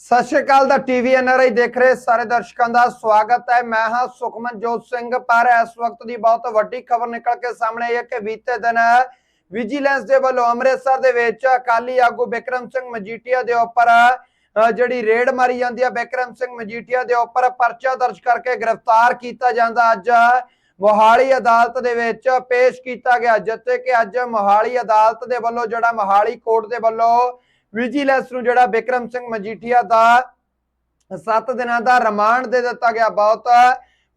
ਸਤਿ ਸ਼੍ਰੀ ਅਕਾਲ ਦਾ TV NRI ਦੇਖ ਰਹੇ ਸਾਰੇ ਦਰਸ਼ਕਾਂ ਦਾ ਸਵਾਗਤ ਹੈ। ਮੈਂ ਹਾਂ ਸੁਖਮਨਜੋਤ ਸਿੰਘ, ਪਰ ਇਸ ਵਕਤ ਦੀ ਬਹੁਤ ਵੱਡੀ ਖਬਰ ਨਿਕਲ ਕੇ ਸਾਹਮਣੇ ਆਈ ਹੈ ਕਿ ਬੀਤੇ ਦਿਨ ਵਿਜੀਲੈਂਸ ਦੇ ਵੱਲੋਂ ਅੰਮ੍ਰਿਤਸਰ ਦੇ ਵਿੱਚ ਅਕਾਲੀ ਆਗੂ ਬਿਕਰਮ ਸਿੰਘ ਮਜੀਠੀਆ ਦੇ ਉੱਪਰ ਜਿਹੜੀ ਰੇਡ ਮਾਰੀ ਜਾਂਦੀ ਹੈ, ਬਿਕਰਮ ਸਿੰਘ ਮਜੀਠੀਆ ਦੇ ਉੱਪਰ ਪਰਚਾ ਦਰਜ ਕਰਕੇ ਗ੍ਰਿਫਤਾਰ ਕੀਤਾ ਜਾਂਦਾ। ਅੱਜ ਮੋਹਾਲੀ ਅਦਾਲਤ ਦੇ ਵਿੱਚ ਪੇਸ਼ ਕੀਤਾ ਗਿਆ, ਜਿੱਥੇ ਕਿ ਅੱਜ ਮੋਹਾਲੀ ਅਦਾਲਤ ਦੇ ਵੱਲੋਂ ਜਿਹੜਾ ਮੋਹਾਲੀ ਕੋਰਟ ਦੇ ਵੱਲੋਂ ਵਿਜੀਲੈਂਸ ਨੂੰ ਜਿਹੜਾ ਬਿਕਰਮ ਸਿੰਘ ਮਜੀਠੀਆ ਦਾ 7 ਦਿਨਾਂ ਦਾ ਰਿਮਾਂਡ ਦੇ ਦਿੱਤਾ ਗਿਆ। ਬਹੁਤ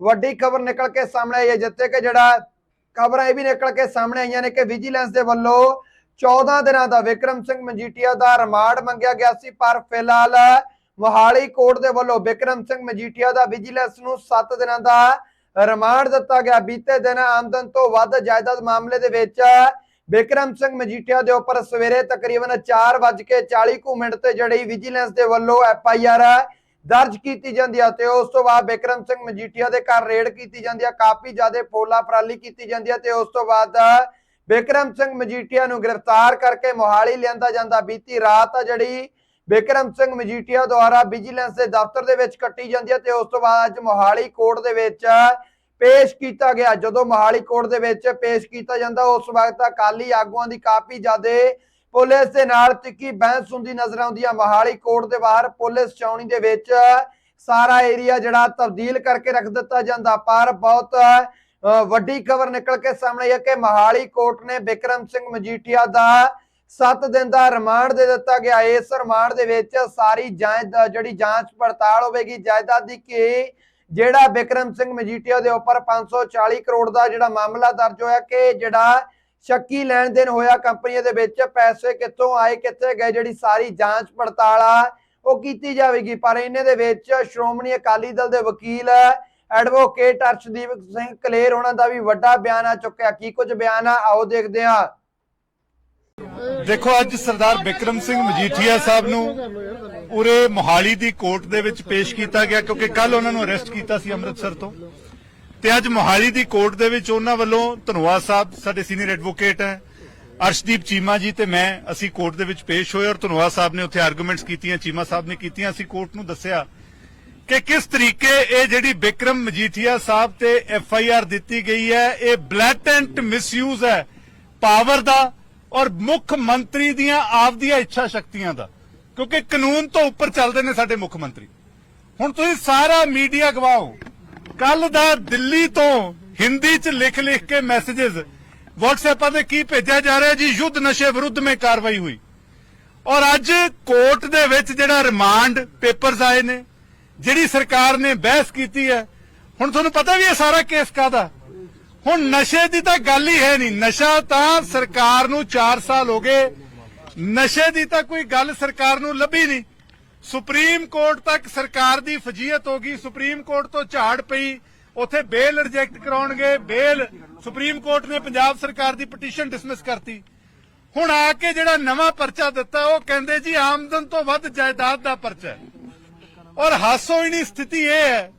ਵੱਡੀ ਖਬਰ ਨਿਕਲ ਕੇ ਸਾਹਮਣੇ ਆਈ ਹੈ, ਜਿੱਥੇ ਕਿ ਜਿਹੜਾ ਖਬਰਾਂ ਇਹ ਵੀ ਨਿਕਲ ਕੇ ਸਾਹਮਣੇ ਆਈਆਂ ਨੇ ਕਿ ਵਿਜੀਲੈਂਸ ਦੇ ਵੱਲੋਂ 14 ਦਿਨਾਂ ਦਾ ਵਿਕਰਮ ਸਿੰਘ ਮਜੀਠੀਆ ਦਾ ਰਿਮਾਂਡ ਮੰਗਿਆ ਗਿਆ ਸੀ, ਪਰ ਫਿਲਹਾਲ ਮੋਹਾਲੀ ਕੋਰਟ ਦੇ ਵੱਲੋਂ ਬਿਕਰਮ ਸਿੰਘ ਮਜੀਠੀਆ ਦਾ ਵਿਜੀਲੈਂਸ ਨੂੰ 7 ਦਿਨਾਂ ਦਾ ਰਿਮਾਂਡ ਦਿੱਤਾ ਗਿਆ। ਬੀਤੇ ਦਿਨ ਆਮਦਨ ਤੋਂ ਵੱਧ ਜਾਇਦਾਦ ਮਾਮਲੇ ਦੇ ਵਿੱਚ ਬਿਕਰਮ ਸਿੰਘ ਮਜੀਠੀਆ ਦੇ ਉੱਪਰ ਸਵੇਰੇ ਤਕਰੀਬਨ 4:40 ਕੁ ਮਿੰਟ ਤੇ ਜਿਹੜੀ ਵਿਜੀਲੈਂਸ ਦੇ ਵੱਲੋਂ ਐਫ ਆਈ ਆਰ ਦਰਜ ਕੀਤੀ ਜਾਂਦੀ ਹੈ ਤੇ ਉਸ ਤੋਂ ਬਾਅਦ ਬਿਕਰਮ ਸਿੰਘ ਮਜੀਠੀਆ ਦੇ ਘਰ ਰੇਡ ਕੀਤੀ ਜਾਂਦੀ ਹੈ ਕਾਫੀ ਜ਼ਿਆਦਾ ਫੋਲਾ ਫਰਾਲੀ ਕੀਤੀ ਜਾਂਦੀ ਹੈ ਤੇ ਉਸ ਤੋਂ ਬਾਅਦ ਬਿਕਰਮ ਸਿੰਘ ਮਜੀਠੀਆ ਨੂੰ ਗ੍ਰਿਫਤਾਰ ਕਰਕੇ ਮੋਹਾਲੀ ਲਿਆਂਦਾ ਜਾਂਦਾ। ਬੀਤੀ ਰਾਤ ਆ ਜਿਹੜੀ ਬਿਕਰਮ ਸਿੰਘ ਮਜੀਠੀਆ ਦੁਆਰਾ ਵਿਜੀਲੈਂਸ ਦੇ ਦਫ਼ਤਰ ਦੇ ਵਿੱਚ ਕੱਟੀ ਜਾਂਦੀ ਹੈ ਤੇ ਉਸ ਤੋਂ ਬਾਅਦ ਅੱਜ ਮੋਹਾਲੀ ਕੋਰਟ ਦੇ ਵਿੱਚ ਪੇਸ਼ ਕੀਤਾ ਗਿਆ। ਜਦੋਂ ਮੋਹਾਲੀ ਕੋਰਟ ਦੇ ਵਿੱਚ ਪੇਸ਼ ਕੀਤਾ ਜਾਂਦਾ, ਉਸ ਵਕਤ ਅਕਾਲੀ ਆਗੂਆਂ ਦੀ ਕਾਫੀ ਜ਼ਿਆਦਾ ਪੁਲਿਸ ਦੇ ਨਾਲ ਤਿੱਖੀ ਬਹਿਸ ਹੁੰਦੀ ਨਜ਼ਰ ਆਉਂਦੀ ਹੈ ਮੋਹਾਲੀ ਕੋਰਟ ਦੇ ਬਾਹਰ ਪੁਲਿਸ ਚੌਣੀ ਦੇ ਵਿੱਚ ਸਾਰਾ ਏਰੀਆ ਜਿਹੜਾ ਤਬਦੀਲ ਕਰਕੇ ਰੱਖ ਦਿੱਤਾ ਜਾਂਦਾ, ਪਰ ਬਹੁਤ ਵੱਡੀ ਖਬਰ ਨਿਕਲ ਕੇ ਸਾਹਮਣੇ ਆਈ ਹੈ ਕਿ ਮੋਹਾਲੀ ਕੋਰਟ ਨੇ ਬਿਕਰਮ ਸਿੰਘ ਮਜੀਠੀਆ ਦਾ 7 ਦਿਨ ਦਾ ਰਿਮਾਂਡ ਦੇ ਦਿੱਤਾ ਗਿਆ। ਇਸ ਰਿਮਾਂਡ ਦੇ ਵਿੱਚ ਸਾਰੀ ਜਾਂਚ ਜਿਹੜੀ ਜਾਂਚ ਪੜਤਾਲ ਹੋਵੇਗੀ, ਜਾਇਦਾਦ ਦੀ ਕਿ ਜਿਹੜਾ ਬਿਕਰਮ ਸਿੰਘ ਮਜੀਠੀਆ ਦੇ ਉੱਪਰ 540 ਕਰੋੜ ਦਾ ਜਿਹੜਾ ਮਾਮਲਾ ਦਰਜ ਹੋਇਆ ਕਿ ਜਿਹੜਾ ਸ਼ੱਕੀ ਲੈਣ ਦੇਣ ਹੋਇਆ ਕੰਪਨੀਆਂ ਦੇ ਵਿੱਚ, ਪੈਸੇ ਕਿੱਥੋਂ ਆਏ, ਕਿੱਥੇ ਗਏ, ਜਿਹੜੀ ਸਾਰੀ ਜਾਂਚ ਪੜਤਾਲ ਆ, ਉਹ ਕੀਤੀ ਜਾਵੇਗੀ। ਪਰ ਇਹਨਾਂ ਦੇ ਵਿੱਚ ਸ਼੍ਰੋਮਣੀ ਅਕਾਲੀ ਦਲ ਦੇ ਵਕੀਲ ਐਡਵੋਕੇਟ ਅਰਸ਼ਦੀਪ ਸਿੰਘ ਕਲੇਰ, ਉਹਨਾਂ ਦਾ ਵੀ ਵੱਡਾ ਬਿਆਨ ਆ ਚੁੱਕਿਆ। ਕੀ ਕੁਝ ਬਿਆਨ ਆ? ਆਓ ਦੇਖਦੇ ਹਾਂ। ਦੇਖੋ, ਅੱਜ ਸਰਦਾਰ ਬਿਕਰਮ ਸਿੰਘ ਮਜੀਠੀਆ ਸਾਹਿਬ ਨੂੰ ਉਰੇ ਮੋਹਾਲੀ ਦੀ ਕੋਰਟ ਦੇ ਵਿੱਚ ਪੇਸ਼ ਕੀਤਾ ਗਿਆ, ਕਿਉਂਕਿ ਕੱਲ ਉਹਨਾਂ ਨੂੰ ਅਰੈਸਟ ਕੀਤਾ ਸੀ ਅੰਮ੍ਰਿਤਸਰ ਤੋਂ। ਤੇ ਅੱਜ ਮੋਹਾਲੀ ਦੀ ਕੋਰਟ ਦੇ ਵਿੱਚ ਉਹਨਾਂ ਵੱਲੋਂ ਧਨਵਾਦ ਸਾਹਿਬ, ਸਾਡੇ ਸੀਨੀਅਰ ਐਡਵੋਕੇਟ ਹੈ, ਅਰਸ਼ਦੀਪ ਚੀਮਾ ਜੀ ਤੇ ਮੈਂ, ਅਸੀਂ ਕੋਰਟ ਦੇ ਵਿੱਚ ਪੇਸ਼ ਹੋਏ ਔਰ ਧਨਵਾਦ ਸਾਹਿਬ ਨੇ ਉੱਥੇ ਆਰਗੂਮੈਂਟਸ ਕੀਤੀਆਂ, ਚੀਮਾ ਸਾਹਿਬ ਨੇ ਕੀਤੀਆਂ। ਅਸੀਂ ਕੋਰਟ ਨੂੰ ਦੱਸਿਆ ਕਿ ਕਿਸ ਤਰੀਕੇ ਇਹ ਜਿਹੜੀ ਬਿਕਰਮ ਮਜੀਠੀਆ ਸਾਹਿਬ ਤੇ ਐਫ ਆਈ ਆਰ ਦਿੱਤੀ ਗਈ ਹੈ, ਇਹ ਬਲੈਟੈਂਟ ਮਿਸਯੂਜ਼ ਹੈ, ਪਾਵਰ ਦਾ ਔਰ ਮੁੱਖ ਮੰਤਰੀ ਦੀਆਂ ਆਪਦੀਆਂ ਇੱਛਾ ਸ਼ਕਤੀਆਂ ਦਾ। ਕਿਉਂਕਿ ਕਾਨੂੰਨ ਤੋਂ ਉੱਪਰ ਚੱਲਦੇ ਨੇ ਸਾਡੇ ਮੁੱਖ ਮੰਤਰੀ। ਹੁਣ ਤੁਸੀਂ ਸਾਰਾ ਮੀਡੀਆ ਗਵਾਓ। ਕੱਲ ਦਾ ਦਿੱਲੀ ਤੋਂ ਹਿੰਦੀ ਚ ਲਿਖ ਲਿਖ ਕੇ ਮੈਸੇजेस WhatsApp ਤੇ ਕੀ ਭੇਜਿਆ ਜਾ ਰਿਹਾ ਜੀ? ਯੁੱਧ ਨਸ਼ੇ ਵਿਰੁੱਧ ਮੇ ਕਾਰਵਾਈ ਹੋਈ। ਔਰ ਅੱਜ ਕੋਰਟ ਦੇ ਵਿੱਚ ਜਿਹੜਾ ਰਿਮਾਂਡ ਪੇਪਰਸ ਆਏ ਨੇ, ਜਿਹੜੀ ਸਰਕਾਰ ਨੇ ਬਹਿਸ ਕੀਤੀ ਹੈ। ਹੁਣ ਤੁਹਾਨੂੰ ਪਤਾ ਵੀ ਇਹ ਸਾਰਾ ਕੇਸ ਕਾਦਾ ਹੁਣ ਨਸ਼ੇ ਦੀ ਤਾਂ ਗੱਲ ਹੀ ਹੈ ਨਹੀਂ। ਨਸ਼ਾ ਤਾਂ ਸਰਕਾਰ ਨੂੰ 4 ਸਾਲ ਹੋ ਗਏ। ਨਸ਼ੇ ਦੀ ਤਾਂ ਕੋਈ ਗੱਲ ਸਰਕਾਰ ਨੂੰ ਲੱਭੀ ਨਹੀਂ। ਸੁਪਰੀਮ ਕੋਰਟ ਤੱਕ ਸਰਕਾਰ ਦੀ ਫਜੀਅਤ ਹੋ ਗਈ। ਸੁਪਰੀਮ ਕੋਰਟ ਤੋਂ ਝਾੜ ਪਈ। ਉਥੇ ਬੇਲ ਰਿਜੈਕਟ ਕਰਾਉਣਗੇ। ਬੇਲ ਸੁਪਰੀਮ ਕੋਰਟ ਨੇ ਪੰਜਾਬ ਸਰਕਾਰ ਦੀ ਪਟੀਸ਼ਨ ਡਿਸਮਿਸ ਕਰਤੀ। ਹੁਣ ਆ ਕੇ ਜਿਹੜਾ ਨਵਾਂ ਪਰਚਾ ਦਿੱਤਾ, ਉਹ ਕਹਿੰਦੇ ਜੀ ਆਮਦਨ ਤੋਂ ਵੱਧ ਜਾਇਦਾਦ ਦਾ ਪਰਚਾ ਔਰ ਹਾਸੋਹੀਣੀ ਸਥਿਤੀ ਇਹ ਹੈ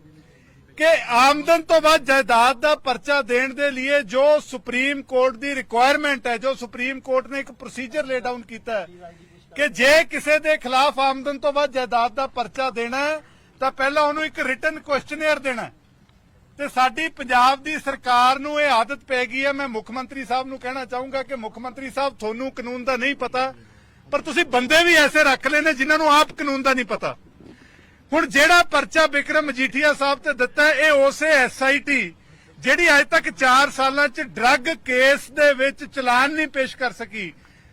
ਕਿ ਆਮਦਨ ਤੋਂ ਬਾਅਦ ਜਾਇਦਾਦ ਦਾ ਪਰਚਾ ਦੇਣ ਦੇ ਲਈ ਜੋ ਸੁਪਰੀਮ ਕੋਰਟ ਦੀ ਰਿਕੁਆਇਰਮੈਂਟ ਹੈ, ਜੋ ਸੁਪਰੀਮ ਕੋਰਟ ਨੇ ਇੱਕ ਪ੍ਰੋਸੀਜਰ ਲੇ ਡਾਊਨ ਕੀਤਾ ਹੈ ਕਿ ਜੇ ਕਿਸੇ ਦੇ ਖਿਲਾਫ ਆਮਦਨ ਤੋਂ ਬਾਅਦ ਜਾਇਦਾਦ ਦਾ ਪਰਚਾ ਦੇਣਾ ਤਾਂ ਪਹਿਲਾਂ ਉਹਨੂੰ ਇੱਕ ਰਿਟਨ ਕੁਐਸਚਨੇਅਰ ਦੇਣਾ ਤੇ ਸਾਡੀ ਪੰਜਾਬ ਦੀ ਸਰਕਾਰ ਨੂੰ ਇਹ ਆਦਤ ਪੈ ਗਈ ਹੈ। ਮੈਂ ਮੁੱਖ ਮੰਤਰੀ ਸਾਹਿਬ ਨੂੰ ਕਹਿਣਾ ਚਾਹੂੰਗਾ ਕਿ ਮੁੱਖ ਮੰਤਰੀ ਸਾਹਿਬ, ਤੁਹਾਨੂੰ ਕਾਨੂੰਨ ਦਾ ਨਹੀਂ ਪਤਾ, ਪਰ ਤੁਸੀਂ ਬੰਦੇ ਵੀ ਐਸੇ ਰੱਖ ਲੈਨੇ ਜਿਨ੍ਹਾਂ ਨੂੰ ਆਪ ਕਾਨੂੰਨ ਦਾ ਨਹੀਂ ਪਤਾ। ਹੁਣ ਜਿਹੜਾ ਪਰਚਾ ਬਿਕਰਮ ਮਜੀਠੀਆ ਸਾਹਿਬ ਤੇ ਦਿੱਤਾ ਇਹ ਉਸੇ ਐਸਆਈਟੀ ਜਿਹੜੀ ਅੱਜ ਤੱਕ 4 ਸਾਲਾਂ 'ਚ ਡਰੱਗ ਕੇਸ ਦੇ ਵਿੱਚ ਚਲਾਨ ਨਹੀਂ ਪੇਸ਼ ਕਰ ਸਕੀ।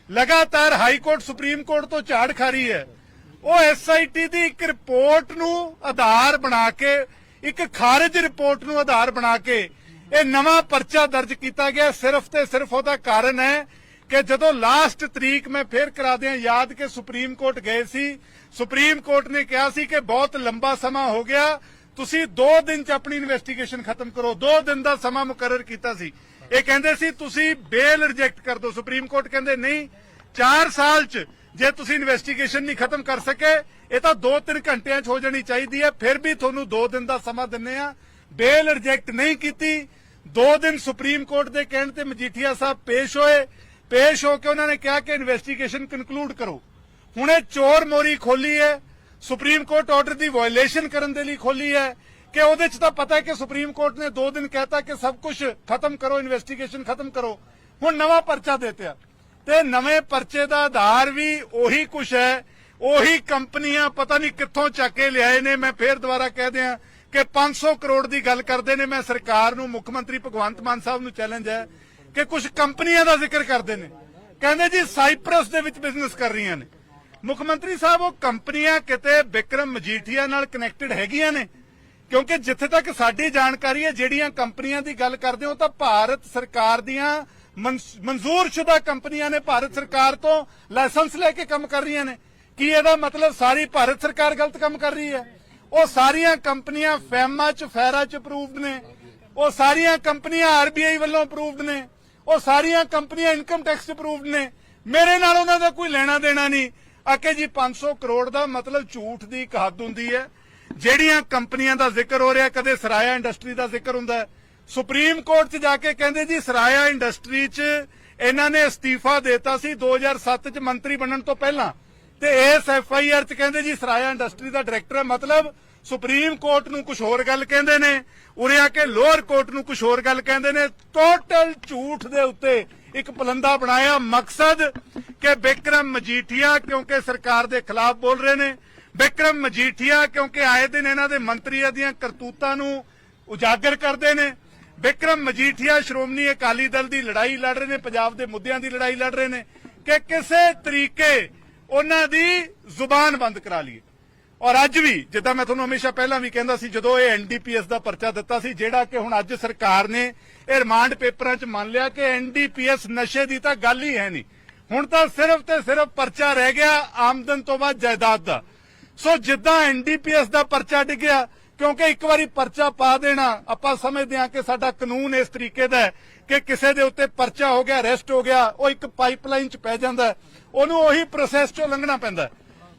ਲਗਾਤਾਰ ਹਾਈ ਕੋਰਟ ਸੁਪਰੀਮ ਕੋਰਟ ਤੋਂ ਝਾੜ ਖਾ ਰਹੀ ਹੈ। ਉਹ ਐਸਆਈਟੀ ਦੀ ਇੱਕ ਰਿਪੋਰਟ ਨੂੰ ਆਧਾਰ ਬਣਾ ਕੇ, ਇੱਕ ਖਾਰਜ ਰਿਪੋਰਟ ਨੂੰ ਆਧਾਰ ਬਣਾ ਕੇ ਇਹ ਨਵਾਂ ਪਰਚਾ ਦਰਜ ਕੀਤਾ ਗਿਆ। ਸਿਰਫ ਤੇ ਸਿਰਫ ਉਹਦਾ ਕਾਰਨ ਹੈ ਕਿ ਜਦੋਂ ਲਾਸਟ ਤਰੀਕ ਮੈਂ ਫੇਰ ਕਰਾ ਦਿਆਂ, ਯਾਦ ਕਿ ਸੁਪਰੀਮ ਕੋਰਟ ਗਏ ਸੀ। ਸੁਪਰੀਮ ਕੋਰਟ ਨੇ ਕਿਹਾ ਸੀ ਕਿ ਬਹੁਤ ਲੰਬਾ ਸਮਾਂ ਹੋ ਗਿਆ। ਤੁਸੀਂ 2 ਦਿਨ ਚ ਆਪਣੀ ਇਨਵੈਸਟੀਗੇਸ਼ਨ ਖਤਮ ਕਰੋ। 2 ਦਿਨ ਦਾ ਸਮਾਂ ਮੁਕਰਰ ਕੀਤਾ ਸੀ। ਇਹ ਕਹਿੰਦੇ ਸੀ, ਤੁਸੀਂ ਬੇਲ ਰਿਜੈਕਟ ਕਰ ਦਿਓ। ਸੁਪਰੀਮ ਕੋਰਟ ਕਹਿੰਦੇ, ਨਹੀਂ 4 ਸਾਲ ਚ ਜੇ ਤੁਸੀਂ ਇਨਵੈਸਟੀਗੇਸ਼ਨ ਨਹੀਂ ਖਤਮ ਕਰ ਸਕੇ, ਇਹ ਤਾਂ 2-3 ਘੰਟਿਆਂ ਚ ਹੋ ਜਾਣੀ ਚਾਹੀਦੀ ਹੈ। ਫਿਰ ਵੀ ਤੁਹਾਨੂੰ 2 ਦਿਨ ਦਾ ਸਮਾਂ ਦਿੰਨੇ ਆ। ਬੇਲ ਰਿਜੈਕਟ ਨਹੀਂ ਕੀਤੀ। 2 ਦਿਨ ਸੁਪਰੀਮ ਕੋਰਟ ਦੇ ਕਹਿਣ ਤੇ ਮਜੀਠੀਆ ਸਾਹਿਬ ਪੇਸ਼ ਹੋਏ। ਪੇਸ਼ ਹੋ ਕੇ ਉਹਨਾਂ ਨੇ ਕਿਹਾ ਕਿ ਇਨਵੈਸਟੀਗੇਸ਼ਨ ਕਨਕਲੂਡ ਕਰੋ। ਹੁਣ ਇਹ ਚੋਰ ਮੋਰੀ ਖੋਲੀ ਹੈ ਸੁਪਰੀਮ ਕੋਰਟ ਆਰਡਰ ਦੀ ਵਾਇਲੇਸ਼ਨ ਕਰਨ ਦੇ ਲਈ ਖੋਲੀ ਹੈ, ਕਿ ਉਹਦੇ ਚ ਤਾਂ ਪਤਾ ਹੈ ਕਿ ਸੁਪਰੀਮ ਕੋਰਟ ਨੇ 2 ਦਿਨ ਕਹਿਤਾ ਕਿ ਸਭ ਕੁਝ ਖਤਮ ਕਰੋ ਇਨਵੈਸਟੀਗੇਸ਼ਨ ਖਤਮ ਕਰੋ। ਹੁਣ ਨਵਾਂ ਪਰਚਾ ਦੇਤਿਆ ਤੇ ਨਵੇਂ ਪਰਚੇ ਦਾ ਆਧਾਰ ਵੀ ਉਹੀ ਕੁਝ ਹੈ, ਉਹੀ ਕੰਪਨੀਆਂ ਪਤਾ ਨਹੀਂ ਕਿੱਥੋਂ ਚੱਕ ਕੇ ਲਿਆਏ ਨੇ। ਮੈਂ ਫੇਰ ਦੁਬਾਰਾ ਕਹਿ ਦਿਆਂ ਕਿ 500 ਕਰੋੜ ਦੀ ਗੱਲ ਕਰਦੇ ਨੇ। ਮੈਂ ਸਰਕਾਰ ਨੂੰ, ਮੁੱਖ ਮੰਤਰੀ ਭਗਵੰਤ ਮਾਨ ਸਾਹਿਬ ਨੂੰ ਚੈਲੰਜ ਹੈ ਕਿ ਕੁਝ ਕੰਪਨੀਆਂ ਦਾ ਜ਼ਿਕਰ ਕਰਦੇ ਨੇ। ਕਹਿੰਦੇ ਜੀ ਸਾਈਪ੍ਰਸ ਦੇ ਵਿੱਚ ਬਿਜ਼ਨਸ ਕਰ ਰਹੀਆਂ ਨੇ। ਮੁੱਖ ਮੰਤਰੀ ਸਾਹਿਬ, ਉਹ ਕੰਪਨੀਆਂ ਕਿਤੇ ਵਿਕਰਮ ਮਜੀਠੀਆ ਨਾਲ ਕਨੈਕਟਡ ਹੈਗੀਆਂ ਨੇ। ਕਿਉਂਕਿ ਜਿੱਥੇ ਤੱਕ ਸਾਡੀ ਜਾਣਕਾਰੀ ਹੈ, ਜਿਹੜੀਆਂ ਕੰਪਨੀਆਂ ਦੀ ਗੱਲ ਕਰਦੇ ਹੋ ਤਾਂ ਭਾਰਤ ਸਰਕਾਰ ਦੀਆਂ ਮਨਸ- ਮਨਜ਼ੂਰਸ਼ੁਦਾ ਕੰਪਨੀਆਂ ਨੇ। ਭਾਰਤ ਸਰਕਾਰ ਤੋਂ ਲਾਇਸੈਂਸ ਲੈ ਕੇ ਕੰਮ ਕਰ ਰਹੀਆਂ ਨੇ। ਕੀ ਇਹਦਾ ਮਤਲਬ ਸਾਰੀ ਭਾਰਤ ਸਰਕਾਰ ਗਲਤ ਕੰਮ ਕਰ ਰਹੀ ਹੈ? ਉਹ ਸਾਰੀਆਂ ਕੰਪਨੀਆਂ ਫੈਮਾ ਚ, ਫੈਰਾ ਚ ਅਪਰੂਵਡ ਨੇ। ਉਹ ਸਾਰੀਆਂ ਕੰਪਨੀਆਂ ਆਰਬੀਆਈ ਵੱਲੋਂ ਅਪਰੂਵਡ ਨੇ। ਉਹ ਸਾਰੀਆਂ ਕੰਪਨੀਆਂ ਇਨਕਮ ਟੈਕਸ ਅਪਰੂਵਡ ਨੇ। ਮੇਰੇ ਨਾਲ ਉਹਨਾਂ ਦਾ ਕੋਈ ਲੈਣਾ ਦੇਣਾ ਨਹੀਂ। ਆਕੇ ਜੀ 500 ਕਰੋੜ ਦਾ ਮਤਲਬ ਝੂਠ ਦੀ ਇੱਕ ਹੱਦ ਹੁੰਦੀ ਹੈ। ਜਿਹੜੀਆਂ ਕੰਪਨੀਆਂ ਦਾ ਜ਼ਿਕਰ ਹੋ ਰਿਹਾ, ਕਦੇ ਸਰਾਇਆ ਇੰਡਸਟਰੀ ਦਾ ਜ਼ਿਕਰ ਹੁੰਦਾ ਸੁਪਰੀਮ ਕੋਰਟ 'ਚ ਜਾ ਕੇ ਕਹਿੰਦੇ ਜੀ, ਸਰਾਇਆ ਇੰਡਸਟਰੀ 'ਚ ਇਹਨਾਂ ਨੇ ਅਸਤੀਫਾ ਦਿੱਤਾ ਸੀ 2007 'ਚ ਮੰਤਰੀ ਬਣਨ ਤੋਂ ਪਹਿਲਾਂ। ਤੇ ਇਸ ਐਫ ਆਈ ਆਰ 'ਚ ਕਹਿੰਦੇ ਜੀ, ਸਰਾਇਆ ਇੰਡਸਟਰੀ ਦਾ ਡਾਇਰੈਕਟਰ ਹੈ। ਮਤਲਬ ਸੁਪਰੀਮ ਕੋਰਟ ਨੂੰ ਕੁਝ ਹੋਰ ਗੱਲ ਕਹਿੰਦੇ ਨੇ। ਉਰੇ ਆ ਕੇ ਲੋਅਰ ਕੋਰਟ ਨੂੰ ਕੁਝ ਹੋਰ ਗੱਲ ਕਹਿੰਦੇ ਨੇ। ਟੋਟਲ ਝੂਠ ਦੇ ਉੱਤੇ ਇੱਕ ਪਲੰਦਾ ਬਣਾਇਆ ਮਕਸਦ ਕਿ ਬਿਕਰਮ ਮਜੀਠੀਆ ਕਿਉਂਕਿ ਸਰਕਾਰ ਦੇ ਖਿਲਾਫ ਬੋਲ ਰਹੇ ਨੇ, ਬਿਕਰਮ ਮਜੀਠੀਆ ਕਿਉਂਕਿ ਆਏ ਦਿਨ ਇਹਨਾਂ ਦੇ ਮੰਤਰੀਆਂ ਦੀਆਂ ਕਰਤੂਤਾਂ ਨੂੰ ਉਜਾਗਰ ਕਰਦੇ ਨੇ, ਬਿਕਰਮ ਮਜੀਠੀਆ ਸ਼੍ਰੋਮਣੀ ਅਕਾਲੀ ਦਲ ਦੀ ਲੜਾਈ ਲੜ ਰਹੇ ਨੇ, ਪੰਜਾਬ ਦੇ ਮੁੱਦਿਆਂ ਦੀ ਲੜਾਈ ਲੜ ਰਹੇ ਨੇ ਕਿ ਕਿਸੇ ਤਰੀਕੇ ਉਹਨਾਂ ਦੀ ਜ਼ੁਬਾਨ ਬੰਦ ਕਰਾ ਲਈਏ। ਔਰ ਅੱਜ ਵੀ, ਜਿੱਦਾਂ ਮੈਂ ਤੁਹਾਨੂੰ ਹਮੇਸ਼ਾ ਪਹਿਲਾਂ ਵੀ ਕਹਿੰਦਾ ਸੀ, ਜਦੋਂ ਇਹ ਐਨਡੀਪੀਐਸ ਦਾ ਪਰਚਾ ਦਿੱਤਾ ਸੀ, ਜਿਹੜਾ ਕਿ ਹੁਣ ਅੱਜ ਸਰਕਾਰ ਨੇ ਇਹ ਰਿਮਾਂਡ ਪੇਪਰਾਂ 'ਚ ਮੰਨ ਲਿਆ ਕਿ ਐਨਡੀਪੀਐਸ ਨਸ਼ੇ ਦੀ ਤਾਂ ਗੱਲ ਹੀ ਹੈ ਨਹੀਂ। ਹੁਣ ਤਾਂ ਸਿਰਫ ਤੇ ਸਿਰਫ ਪਰਚਾ ਰਹਿ ਗਿਆ ਆਮਦਨ ਤੋਂ ਬਾਅਦ ਜਾਇਦਾਦ ਦਾ। ਸੋ ਜਿੱਦਾਂ ਐਨਡੀਪੀਐਸ ਦਾ ਪਰਚਾ ਡਿੱਗਿਆ, ਕਿਉਂਕਿ ਇੱਕ ਵਾਰੀ ਪਰਚਾ ਪਾ ਦੇਣਾ, ਆਪਾਂ ਸਮਝਦੇ ਹਾਂ ਕਿ ਸਾਡਾ ਕਾਨੂੰਨ ਇਸ ਤਰੀਕੇ ਦਾ ਹੈ ਕਿ ਕਿਸੇ ਦੇ ਉੱਤੇ ਪਰਚਾ ਹੋ ਗਿਆ ਅਰੈਸਟ ਹੋ ਗਿਆ, ਉਹ ਇੱਕ ਪਾਈਪਲਾਈਨ 'ਚ ਪੈ ਜਾਂਦਾ ਉਹਨੂੰ ਉਹੀ ਪ੍ਰੋਸੈਸ 'ਚੋਂ ਲੰਘਣਾ ਪੈਂਦਾ ਹੈ।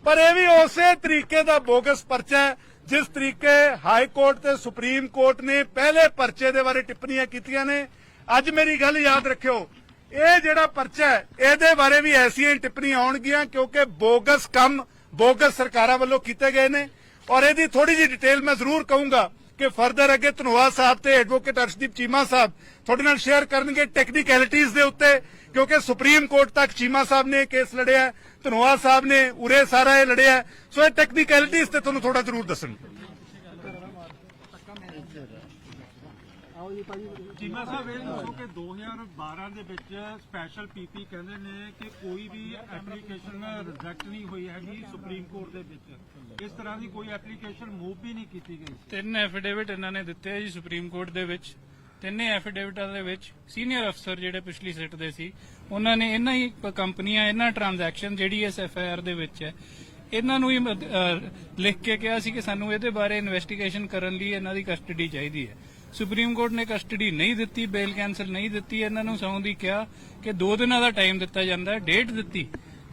ਪਰ ਇਹ ਵੀ ਉਸੇ ਤਰੀਕੇ ਦਾ ਬੋਗਸ ਪਰਚਾ ਹੈ, ਜਿਸ ਤਰੀਕੇ ਹਾਈ ਕੋਰਟ ਤੇ ਸੁਪਰੀਮ ਕੋਰਟ ਨੇ ਪਹਿਲੇ ਪਰਚੇ ਦੇ ਬਾਰੇ ਟਿੱਪਣੀਆਂ ਕੀਤੀਆਂ ਨੇ। ਅੱਜ ਮੇਰੀ ਗੱਲ ਯਾਦ ਰੱਖਿਓ, ਇਹ ਜਿਹੜਾ ਪਰਚਾ ਹੈ, ਇਹਦੇ ਬਾਰੇ ਵੀ ਐਸੀਆਂ ਹੀ ਟਿੱਪਣੀਆਂ ਆਉਣਗੀਆਂ, ਕਿਉਂਕਿ ਬੋਗਸ ਕੰਮ ਬੋਗਸ ਸਰਕਾਰਾਂ ਵੱਲੋਂ ਕੀਤੇ ਗਏ ਨੇ। ਔਰ ਇਹਦੀ ਥੋੜੀ ਜਿਹੀ ਡਿਟੇਲ ਮੈਂ ਜ਼ਰੂਰ ਕਹੂੰਗਾ। ਕਿ ਫਰਦਰ ਅੱਗੇ ਧਨੋਆ ਸਾਹਿਬ ਤੇ ਐਡਵੋਕੇਟ ਅਰਸ਼ਦੀਪ ਚੀਮਾ ਸਾਹਿਬ ਤੁਹਾਡੇ ਨਾਲ ਸ਼ੇਅਰ ਕਰਨਗੇ ਟੈਕਨੀਕੈਲਿਟੀਜ਼ ਦੇ ਉੱਤੇ ਕਿਉਂਕਿ ਸੁਪਰੀਮ ਕੋਰਟ ਤੱਕ ਚੀਮਾ ਸਾਹਿਬ ਨੇ ਇਹ ਕੇਸ ਲੜਿਆ ਹੈ, ਧਨੋਆ ਸਾਹਿਬ ਨੇ ਉਰੇ ਸਾਰਾ ਇਹ ਲੜਿਆ ਸੋ ਇਹ ਟੈਕਨੀਕੈਲਿਟੀਜ਼ ਤੇ ਤੁਹਾਨੂੰ ਥੋੜਾ ਜ਼ਰੂਰ ਦੱਸਣਗੇ। ਚੀਮਾ ਸਾਹਿਬ, ਇਹ ਦੱਸੋ ਕਿ 2012 ਦੇ ਵਿੱਚ ਸਪੈਸ਼ਲ ਪੀਪੀ ਕਹਿੰਦੇ ਨੇ ਕਿ ਕੋਈ ਵੀ ਐਪਲੀਕੇਸ਼ਨ ਰਿਜੈਕਟ ਨਹੀਂ ਹੋਈ ਹੈਗੀ ਸੁਪਰੀਮ ਕੋਰਟ ਦੇ ਵਿੱਚ। ਇਸ ਤਰ੍ਹਾਂ ਦੀ ਕੋਈ ਐਪਲੀਕੇਸ਼ਨ ਮੂਵ ਵੀ ਨਹੀਂ ਕੀਤੀ ਗਈ ਤਿੰਨ ਐਫੀਡੇਵਿਟ ਇਹਨਾਂ ਨੇ ਦਿੱਤੇ ਆ ਜੀ ਸੁਪਰੀਮ ਕੋਰਟ ਦੇ ਵਿੱਚ। ਤਿੰਨੇ ਐਫੀਡੇਵਿਟਾਂ ਦੇ ਵਿੱਚ ਸੀਨੀਅਰ ਅਫਸਰ ਜਿਹੜੇ ਪਿਛਲੀ ਸਿੱਟ ਦੇ ਸੀ, ਉਹਨਾਂ ਨੇ ਇਹਨਾਂ ਹੀ ਕੰਪਨੀਆਂ ਇਹਨਾਂ ਟ੍ਰਾਂਜੈਕਸ਼ਨ ਜਿਹੜੀ ਇਸ ਐਫ ਆਈ ਆਰ ਦੇ ਵਿੱਚ ਹੈ ਇਹਨਾਂ ਨੂੰ ਹੀ ਲਿਖ ਕੇ ਕਿਹਾ ਸੀ ਕਿ ਸਾਨੂੰ ਇਹਦੇ ਬਾਰੇ ਇਨਵੈਸਟੀਗੇਸ਼ਨ ਕਰਨ ਲਈ ਇਹਨਾਂ ਦੀ ਕਸਟਡੀ ਚਾਹੀਦੀ ਹੈ। ਸੁਪਰੀਮ ਕੋਰਟ ਨੇ ਕਸਟਡੀ ਨਹੀਂ ਦਿੱਤੀ ਬੇਲ ਕੈਨਸਲ ਨਹੀਂ ਦਿੱਤੀ, ਇਹਨਾਂ ਨੂੰ ਸੌਂ ਦੀ ਕਿਹਾ ਕਿ 2 ਦਿਨਾਂ ਦਾ ਟਾਈਮ ਦਿੱਤਾ ਜਾਂਦਾ ਹੈ ਡੇਟ ਦਿੱਤੀ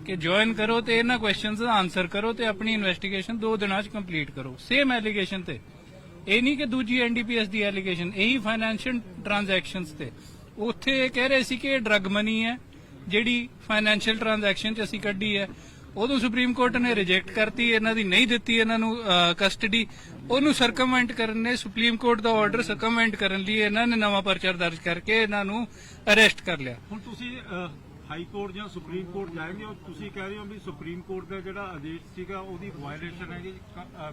ਕਿ ਜੁਆਇਨ ਕਰੋ ਤੇ ਇਹਨਾਂ ਕੁਐਸਚਨਸ ਦਾ ਆਨਸਰ ਕਰੋ ਤੇ ਆਪਣੀ ਇਨਵੈਸਟੀਗੇਸ਼ਨ 2 ਦਿਨਾਂ 'ਚ ਕੰਪਲੀਟ ਕਰੋ। ਸੇਮ ਐਲੀਗੇਸ਼ਨ ਤੇ। ਇਹ ਨਹੀਂ ਕਿ ਦੂਜੀ ਐਨਡੀਪੀਐਸ ਦੀ ਐਲੀਗੇਸ਼ਨ ਇਹੀ ਫਾਈਨੈਂਸ਼ੀਅਲ ਟ੍ਰਾਂਜੈਕਸ਼ਨਸ ਤੇ। ਉੱਥੇ ਇਹ ਕਹਿ ਰਹੇ ਸੀ ਕਿ ਇਹ ਡਰੱਗ ਮਨੀ ਹੈ, ਜਿਹੜੀ ਫਾਈਨੈਂਸ਼ੀਅਲ ਟ੍ਰਾਂਜੈਕਸ਼ਨ 'ਚ ਅਸੀਂ ਕੱਢੀ ਹੈ। ਉਦੋਂ ਸੁਪਰੀਮ ਕੋਰਟ ਨੇ ਰਿਜੈਕਟ ਕਰਤੀ ਇਹਨਾਂ ਦੀ ਨਹੀਂ ਦਿੱਤੀ ਇਹਨਾਂ ਨੂੰ ਕਸਟਡੀ। ਉਹਨੂੰ ਸਰਕਮਵੈਂਟ ਕਰਨ ਨੇ ਸੁਪਰੀਮ ਕੋਰਟ ਦਾ ਆਰਡਰ ਸਰਕਮਵੈਂਟ ਕਰਨ ਲਈ ਇਹਨਾਂ ਨੇ ਨਵਾਂ ਪਰਚਾ ਦਰਜ ਕਰਕੇ ਇਹਨਾਂ ਨੂੰ ਅਰੈਸਟ ਕਰ ਲਿਆ। ਹੁਣ ਤੁਸੀਂ ਹਾਈ ਕੋਰਟ ਜਾਂ ਸੁਪਰੀਮ ਕੋਰਟ ਜਾਏਂਗੇ ਔਰ ਤੁਸੀਂ ਕਹਿ ਰਹੇ ਹੋ ਵੀ ਸੁਪਰੀਮ ਕੋਰਟ ਦਾ ਜਿਹੜਾ ਆਦੇਸ਼ ਸੀਗਾ ਉਹਦੀ ਵਾਇਲੇਸ਼ਨ ਹੈਗੀ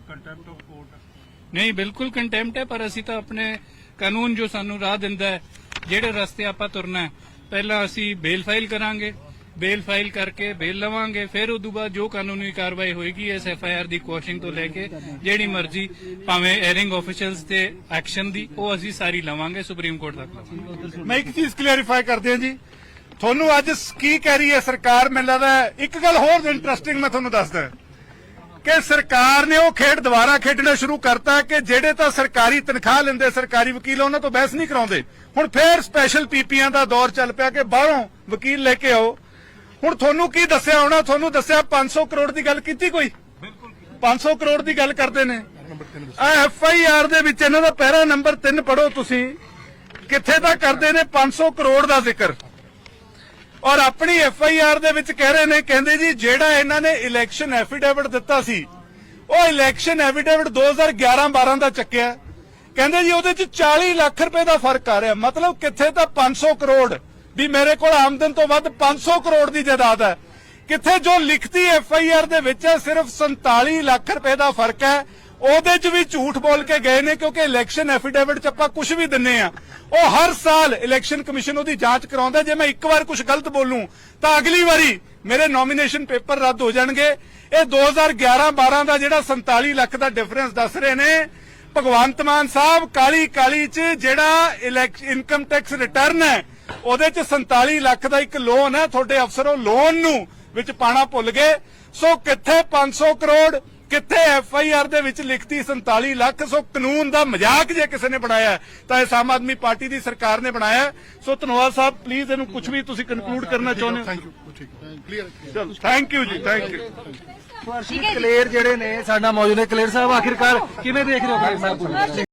ਕੰਟੈਂਪਟ ਆਫ ਕੋਰਟ ਨਹੀਂ ਬਿਲਕੁਲ ਕੰਟੈਂਪਟ ਹੈ ਪਰ ਅਸੀਂ ਤਾਂ ਆਪਣੇ ਕਾਨੂੰਨ ਜੋ ਸਾਨੂੰ ਰਾਹ ਦਿੰਦਾ ਹੈ ਜਿਹੜੇ ਰਸਤੇ ਆਪਾਂ ਤੁਰਨਾ ਹੈ ਪਹਿਲਾਂ ਅਸੀਂ ਬੇਲ ਫਾਈਲ ਕਰਾਂਗੇ ਬੇਲ ਫਾਈਲ ਕਰਕੇ ਬੇਲ ਲਵਾਂਗੇ ਫਿਰ ਉਦੋਂ ਬਾਅਦ ਜੋ ਕਾਨੂੰਨੀ ਕਾਰਵਾਈ ਹੋਏਗੀ ਇਸ ਐਫ ਆਈ ਆਰ ਦੀ ਕੋਸ਼ਿੰਗ ਤੋਂ ਲੈ ਕੇ ਜਿਹੜੀ ਮਰਜ਼ੀ ਭਾਵੇਂ 에ਅਰਿੰਗ ਆਫੀਸ਼ੀਅਲਸ ਤੇ ਐਕਸ਼ਨ ਦੀ ਉਹ ਅਸੀਂ ਸਾਰੀ ਲਵਾਂਗੇ ਸੁਪਰੀਮ ਕੋਰਟ ਤੱਕ ਲਵਾਂਗੇ। ਮੈਂ ਇੱਕ ਚੀਜ਼ ਕਲੀਅਰਿਫਾਈ ਕਰਦੇ ਹਾਂ ਜੀ। ਤੁਹਾਨੂੰ ਅੱਜ ਕੀ ਕਹਿ ਰਹੀ ਹੈ ਸਰਕਾਰ? ਮੈਨੂੰ ਲੱਗਦਾ ਹੈ, ਇੱਕ ਗੱਲ ਹੋਰ ਇੰਟਰਸਟਿੰਗ ਮੈਂ ਤੁਹਾਨੂੰ ਦੱਸਦਾ। ਕਿ ਸਰਕਾਰ ਨੇ ਉਹ ਖੇਡ ਦੁਬਾਰਾ ਖੇਡਣਾ ਸ਼ੁਰੂ ਕਰਤਾ ਕਿ ਜਿਹੜੇ ਤਾਂ ਸਰਕਾਰੀ ਤਨਖਾਹ ਲੈਂਦੇ ਸਰਕਾਰੀ ਵਕੀਲ ਉਹਨਾਂ ਤੋਂ ਬਹਿਸ ਨਹੀਂ ਕਰਾਉਂਦੇ। ਹੁਣ ਫੇਰ ਸਪੈਸ਼ਲ ਪੀਪੀਆਂ ਦਾ ਦੌਰ ਚੱਲ ਪਿਆ ਕਿ ਬਾਹਰੋਂ ਵਕੀਲ ਲੈ ਕੇ ਆਓ। ਹੁਣ ਤੁਹਾਨੂੰ ਕੀ ਦੱਸਿਆ ਹੋਣਾ? ਤੁਹਾਨੂੰ ਦੱਸਿਆ 500 ਕਰੋੜ ਦੀ ਗੱਲ ਕੀਤੀ ਕੋਈ? ਬਿਲਕੁਲ 500 ਕਰੋੜ ਦੀ ਗੱਲ ਕਰਦੇ ਨੇ। ਆ ਐਫ ਆਈ ਆਰ ਦੇ ਵਿੱਚ ਇਹਨਾਂ ਦਾ ਪਹਿਰਾ ਨੰਬਰ 3 ਪੜੋ ਤੁਸੀਂ। ਕਿੱਥੇ ਤਾਂ ਕਰਦੇ ਨੇ? 500 ਕਰੋੜ ਦਾ ਜ਼ਿਕਰ। ਔਰ ਆਪਣੀ ਐਫ ਆਈ ਆਰ ਦੇ ਵਿੱਚ ਕਹਿ ਰਹੇ ਨੇ, ਕਹਿੰਦੇ ਜੀ, ਜਿਹੜਾ ਇਹਨਾਂ ਨੇ ਇਲੈਕਸ਼ਨ ਐਫੀਡੇਵਿਟ ਦਿੱਤਾ ਸੀ, ਉਹ ਇਲੈਕਸ਼ਨ ਐਫੀਡੇਵਿਟ 2011-12 ਦਾ ਚੱਕਿਆ। ਕਹਿੰਦੇ ਜੀ, ਉਹਦੇ ਚ 40 ਲੱਖ ਰੁਪਏ ਦਾ ਫ਼ਰਕ ਆ ਰਿਹਾ। ਮਤਲਬ ਕਿੱਥੇ ਤਾਂ 500 ਕਰੋੜ ਵੀ ਮੇਰੇ ਕੋਲ ਆਮਦਨ ਤੋਂ ਵੱਧ 500 ਕਰੋੜ ਦੀ ਜਾਇਦਾਦ ਹੈ। ਕਿੱਥੇ ਜੋ ਲਿਖਤੀ ਐਫ ਆਈ ਆਰ ਦੇ ਵਿੱਚ ਹੈ, ਸਿਰਫ 47 ਲੱਖ ਰੁਪਏ ਦਾ ਫ਼ਰਕ ਹੈ। ਉਹਦੇ 'ਚ ਵੀ ਝੂਠ ਬੋਲ ਕੇ ਗਏ ਨੇ, ਕਿਉਂਕਿ ਇਲੈਕਸ਼ਨ ਐਫੀਡੇਵਿਟ 'ਚ ਆਪਾਂ ਕੁਝ ਵੀ ਦਿੰਨੇ ਆ। ਉਹ ਹਰ ਸਾਲ ਇਲੈਕਸ਼ਨ ਕਮਿਸ਼ਨ ਉਹਦੀ ਜਾਂਚ ਕਰਾਉਂਦਾ ਜੇ ਮੈਂ ਇੱਕ ਵਾਰ ਕੁਝ ਗਲਤ ਬੋਲੂੰ, ਤਾਂ ਅਗਲੀ ਵਾਰੀ ਮੇਰੇ ਨੋਮੀਨੇਸ਼ਨ ਪੇਪਰ ਰੱਦ ਹੋ ਜਾਣਗੇ। ਇਹ 2011-12 ਦਾ ਜਿਹੜਾ 47 ਲੱਖ ਦਾ ਡਿਫਰੈਂਸ ਦੱਸ ਰਹੇ ਨੇ, ਭਗਵੰਤ ਮਾਨ ਸਾਹਿਬ ਕਾਲੀ ਕਾਲੀ 'ਚ ਜਿਹੜਾ ਇਨਕਮ ਟੈਕਸ ਰਿਟਰਨ ਹੈ ਉਹਦੇ 'ਚ 47 ਲੱਖ ਦਾ ਇੱਕ ਲੋਨ ਹੈ ਤੁਹਾਡੇ ਅਫਸਰ ਉਹ ਲੋਨ ਨੂੰ ਵਿੱਚ ਪਾਣਾ ਭੁੱਲ ਗਏ। ਸੋ ਕਿੱਥੇ 500 ਕਰੋੜ ਕਿੱਥੇ ਐਫ ਆਈ ਆਰ ਦੇ ਵਿੱਚ ਲਿਖਤੀ 47 ਲੱਖ? ਸੋ ਕਾਨੂੰਨ ਦਾ ਮਜ਼ਾਕ ਜੇ ਕਿਸੇ ਨੇ ਬਣਾਇਆ ਤਾਂ ਇਹ ਆਮ ਆਦਮੀ ਪਾਰਟੀ ਦੀ ਸਰਕਾਰ ਨੇ ਬਣਾਇਆ। ਸੋ ਧੰਨਵਾਦ ਸਾਹਿਬ ਪਲੀਜ਼ ਇਹਨੂੰ ਕੁਝ ਵੀ ਤੁਸੀਂ ਕਨਕਲੂਡ ਕਰਨਾ ਚਾਹੁੰਦੇ ਹੋ। ਥੈਂਕ ਯੂ ਚਲੋ ਥੈਂਕ ਯੂ ਜੀ ਥੈਂਕ ਯੂ ਕਲੀਅਰ ਜਿਹੜੇ ਨੇ ਸਾਡਾ ਮੌਜੂਦ ਹੈ। ਕਲੀਅਰ ਸਾਹਿਬ ਆਖਿਰਕਾਰ ਕਿਵੇਂ ਦੇਖ ਰਹੇ ਹੋ?